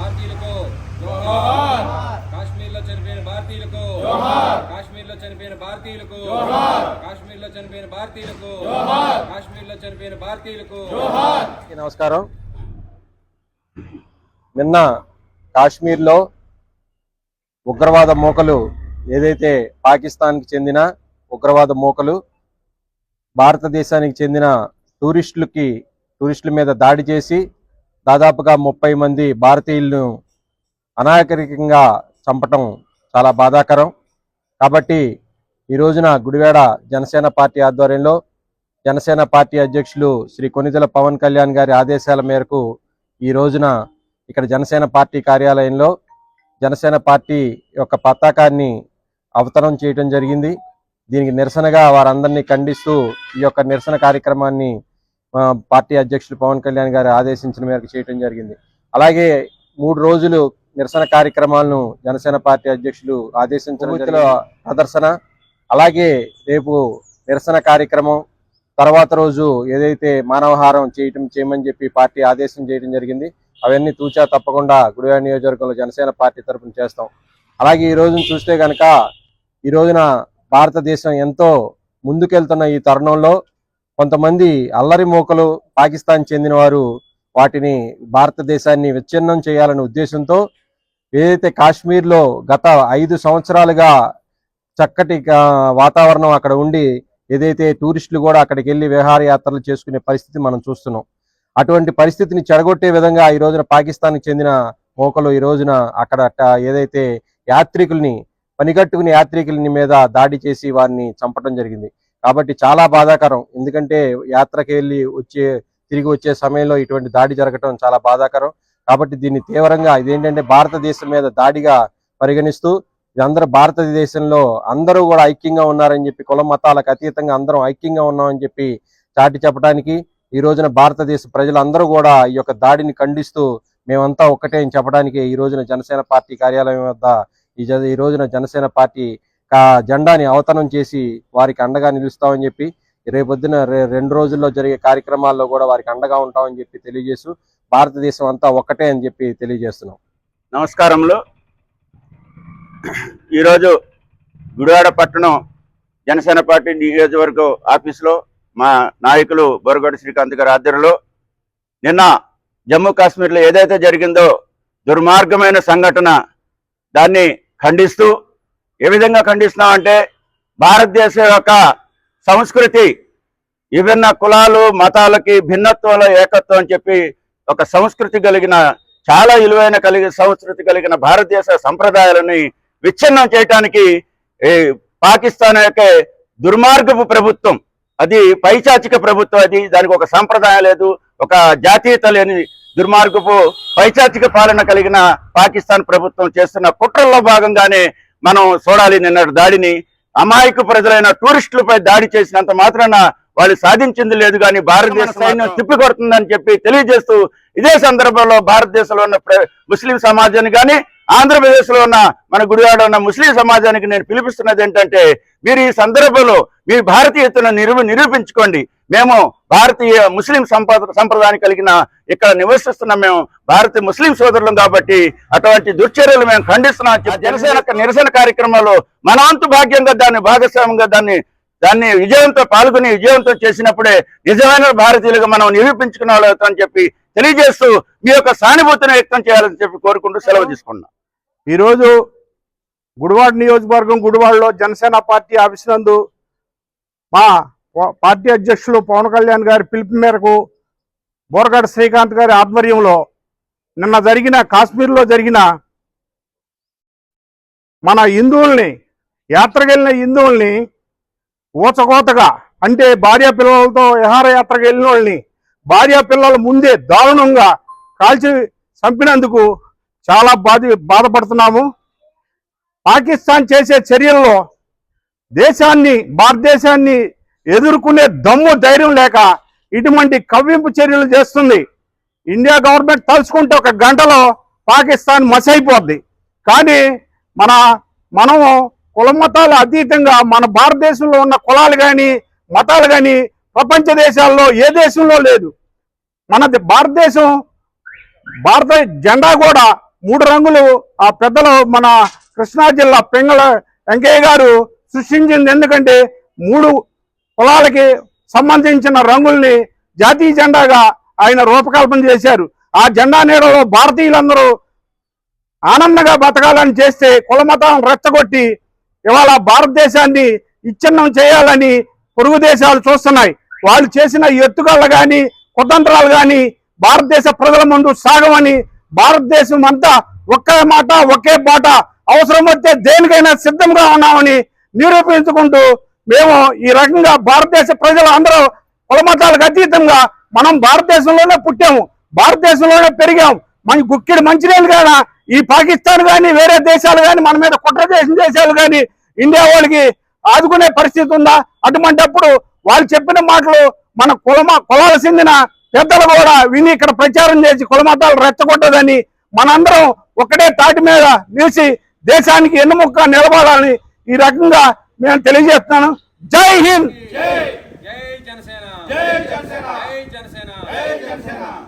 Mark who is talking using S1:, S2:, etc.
S1: భారతీయులకు కాశ్మీర్లో చనిపోయిన భారతీయులకు కాశ్మీర్లో చనిపోయిన భారతీయులకు కాశ్మీర్లో చనిపోయిన భారతీయులకు కాశ్మీర్లో చనిపోయిన భారతీయులకు
S2: నమస్కారం. నిన్న కాశ్మీర్లో ఉగ్రవాద మూకలు ఏదైతే పాకిస్తాన్కి చెందిన ఉగ్రవాద మూకలు భారతదేశానికి చెందిన టూరిస్టులకి టూరిస్టుల మీద దాడి చేసి దాదాపుగా ముప్పై మంది భారతీయులను అనాగరికంగా చంపటం చాలా బాధాకరం. కాబట్టి ఈ రోజున గుడివేడ జనసేన పార్టీ ఆధ్వర్యంలో జనసేన పార్టీ అధ్యక్షులు శ్రీ కొనిదెల పవన్ కళ్యాణ్ గారి ఆదేశాల మేరకు ఈ రోజున ఇక్కడ జనసేన పార్టీ కార్యాలయంలో జనసేన పార్టీ యొక్క పతాకాన్ని అవతరణ చేయడం జరిగింది. దీనికి నిరసనగా వారందరినీ ఖండిస్తూ ఈ యొక్క నిరసన కార్యక్రమాన్ని పార్టీ అధ్యక్షులు పవన్ కళ్యాణ్ గారు ఆదేశించిన మేరకు చేయడం జరిగింది. అలాగే మూడు రోజులు నిరసన కార్యక్రమాలను జనసేన పార్టీ అధ్యక్షులు ఆదేశించిన ప్రదర్శన అలాగే రేపు నిరసన కార్యక్రమం తర్వాత రోజు ఏదైతే మానవహారం చేయటం చేయమని చెప్పి పార్టీ ఆదేశం చేయడం జరిగింది. అవన్నీ తూచా తప్పకుండా గుడివాడ నియోజకవర్గంలో జనసేన పార్టీ తరఫున చేస్తాం. అలాగే ఈ రోజున చూస్తే కనుక ఈ రోజున భారతదేశం ఎంతో ముందుకెళ్తున్న ఈ తరుణంలో కొంతమంది అల్లరి మోకలు పాకిస్తాన్ చెందిన వారు వాటిని భారతదేశాన్ని విచ్ఛిన్నం చేయాలనే ఉద్దేశంతో ఏదైతే కాశ్మీర్లో గత ఐదు సంవత్సరాలుగా చక్కటి వాతావరణం అక్కడ ఉండి ఏదైతే టూరిస్టులు కూడా అక్కడికి వెళ్ళి విహారయాత్రలు చేసుకునే పరిస్థితి మనం చూస్తున్నాం. అటువంటి పరిస్థితిని చెడగొట్టే విధంగా ఈ రోజున పాకిస్తాన్కి చెందిన మోకలు ఈ రోజున అక్కడ ఏదైతే యాత్రికుల్ని పనిగట్టుకుని యాత్రికులని మీద దాడి చేసి వారిని చంపడం జరిగింది. కాబట్టి చాలా బాధాకరం. ఎందుకంటే యాత్రకి వెళ్ళి వచ్చే తిరిగి వచ్చే సమయంలో ఇటువంటి దాడి జరగటం చాలా బాధాకరం. కాబట్టి దీన్ని తీవ్రంగా ఇదేంటంటే భారతదేశం మీద దాడిగా పరిగణిస్తూ అందరూ భారతదేశంలో అందరూ కూడా ఐక్యంగా ఉన్నారని చెప్పి కుల మతాలకు అతీతంగా అందరం ఐక్యంగా ఉన్నామని చెప్పి చాటి చెప్పడానికి ఈ రోజున భారతదేశ ప్రజలందరూ కూడా ఈ యొక్క దాడిని ఖండిస్తూ మేమంతా ఒక్కటే అని చెప్పడానికి ఈ రోజున జనసేన పార్టీ కార్యాలయం వద్ద ఈ రోజున జనసేన పార్టీ జెండాని అవతరణం చేసి వారికి అండగా నిలుస్తామని చెప్పి రేపొద్దున రెండు రోజుల్లో జరిగే కార్యక్రమాల్లో కూడా వారికి అండగా ఉంటామని చెప్పి తెలియజేస్తూ భారతదేశం అంతా ఒక్కటే అని చెప్పి తెలియజేస్తున్నాం.
S3: నమస్కారములు. ఈరోజు గుడివాడ పట్టణం జనసేన పార్టీ నియోజకవర్గం ఆఫీసులో మా నాయకులు బొరగొడ శ్రీకాంత్ గారి ఆధ్వర్యంలో నిన్న జమ్మూ కాశ్మీర్లో ఏదైతే జరిగిందో దుర్మార్గమైన సంఘటన దాన్ని ఖండిస్తూ ఏ విధంగా ఖండిస్తున్నామంటే భారతదేశం యొక్క సంస్కృతి విభిన్న కులాలు మతాలకి భిన్నత్వంలో ఏకత్వం అని చెప్పి ఒక సంస్కృతి కలిగిన చాలా విలువైన కలిగి సంస్కృతి కలిగిన భారతదేశ సంప్రదాయాలని విచ్ఛిన్నం చేయటానికి పాకిస్తాన్ యొక్క దుర్మార్గపు ప్రభుత్వం అది పైచాచిక ప్రభుత్వం అది దానికి ఒక సంప్రదాయం లేదు ఒక జాతీయత లేని దుర్మార్గపు పైచాచిక పాలన కలిగిన పాకిస్తాన్ ప్రభుత్వం చేస్తున్న కుట్రల్లో భాగంగానే మనం చూడాలి నిన్నటి దాడిని. అమాయక ప్రజలైన టూరిస్టులపై దాడి చేసినంత మాత్రాన వాళ్ళు సాధించింది లేదు కానీ భారతదేశ సైన్యం తిప్పికొడుతుందని చెప్పి తెలియజేస్తూ ఇదే సందర్భంలో భారతదేశంలో ఉన్న ప్ర- ముస్లిం సమాజాన్ని కానీ ఆంధ్రప్రదేశ్లో ఉన్న మన గుడివాడ ఉన్న ముస్లిం సమాజానికి నేను పిలిపిస్తున్నది ఏంటంటే మీరు ఈ సందర్భంలో మీ భారతీయతను నిరూప నిరూపించుకోండి. మేము భారతీయ ముస్లిం సంపద సంప్రదాయం కలిగిన ఇక్కడ నివసిస్తున్న మేము భారతీయ ముస్లిం సోదరులం కాబట్టి అటువంటి దుర్చర్యలు మేము ఖండిస్తున్నాం జనసేన నిరసన కార్యక్రమంలో మన వంతు భాగ్యంగా దాన్ని భాగస్వామ్యంగా దాన్ని దాన్ని విజయంతో పాల్గొని విజయంతో చేసినప్పుడే నిజమైన భారతీయులుగా మనం నిరూపించుకున్న వాళ్ళు చెప్పి తెలియజేస్తూ మీ యొక్క సానుభూతిని వ్యక్తం చేయాలని చెప్పి కోరుకుంటూ సెలవు తీసుకున్నాం.
S4: ఈరోజు గుడివాడ నియోజకవర్గం గుడివాడలో జనసేన పార్టీ ఆఫీస్ నందు మా పార్టీ అధ్యక్షులు పవన్ కళ్యాణ్ గారి పిలుపు మేరకు బోరగడ శ్రీకాంత్ గారి ఆధ్వర్యంలో నిన్న జరిగిన కాశ్మీర్లో జరిగిన మన హిందువుల్ని యాత్రకెళ్ళిన హిందువుల్ని ఊచకోతగా అంటే భార్యా పిల్లలతో విహారయాత్రకు వెళ్ళిన వాళ్ళని భార్య పిల్లల ముందే దారుణంగా కాల్చి చంపినందుకు చాలా బాధ బాధపడుతున్నాము. పాకిస్తాన్ చేసే చర్యల్లో దేశాన్ని భారతదేశాన్ని ఎదుర్కొనే దమ్ము ధైర్యం లేక ఇటువంటి కవ్వింపు చర్యలు చేస్తుంది. ఇండియా గవర్నమెంట్ తలుచుకుంటే ఒక గంటలో పాకిస్తాన్ మసైపోద్ది. కానీ మన మనము కులమతాలు అతీతంగా మన భారతదేశంలో ఉన్న కులాలు కానీ మతాలు కానీ ప్రపంచ దేశాల్లో ఏ దేశంలో లేదు. మన భారతదేశం భారత జెండా కూడా మూడు రంగులు ఆ పెద్దలు మన కృష్ణా జిల్లా పెంగళ వెంకయ్య గారు సృష్టించింది. ఎందుకంటే మూడు కులాలకి సంబంధించిన రంగుల్ని జాతీయ జెండాగా ఆయన రూపకల్పన చేశారు. ఆ జెండా నీడలో భారతీయులందరూ ఆనందంగా బతకాలని చేస్తే కులమతం రెచ్చగొట్టి ఇవాళ భారతదేశాన్ని విచ్ఛిన్నం చేయాలని పొరుగు దేశాలు చూస్తున్నాయి. వాళ్ళు చేసిన ఎత్తుగళ్ళు కానీ కుతంత్రాలు కానీ భారతదేశ ప్రజల ముందు సాగమని భారతదేశం అంతా ఒకే మాట ఒకే బాట. అవసరం వస్తే దేనికైనా సిద్ధంగా ఉన్నామని నిరూపించుకుంటూ మేము ఈ రకంగా భారతదేశ ప్రజలు అందరూ కులమతాలకు అతీతంగా మనం భారతదేశంలోనే పుట్టాము భారతదేశంలోనే పెరిగాం మన గుక్కిడి మంచినీళ్ళు కానీ ఈ పాకిస్తాన్ కానీ వేరే దేశాలు కానీ మన మీద కుట్ర చేసిన దేశాలు కానీ ఇండియా వాళ్ళకి ఆదుకునే పరిస్థితి ఉందా? అటువంటప్పుడు వాళ్ళు చెప్పిన మాటలు మన కులమ కులాల చెందిన పెద్దలు కూడా విని ఇక్కడ ప్రచారం చేసి కులమతాలు రెచ్చగొట్టదని మనందరం ఒకటే తాటి మీద నిలిచి దేశానికి ఎన్నుముక్క నిలబడాలని ఈ రకంగా నేను తెలియజేస్తున్నాను. జై హింద్. జై జనసేన. జై జనసేన.
S1: జై జనసేన.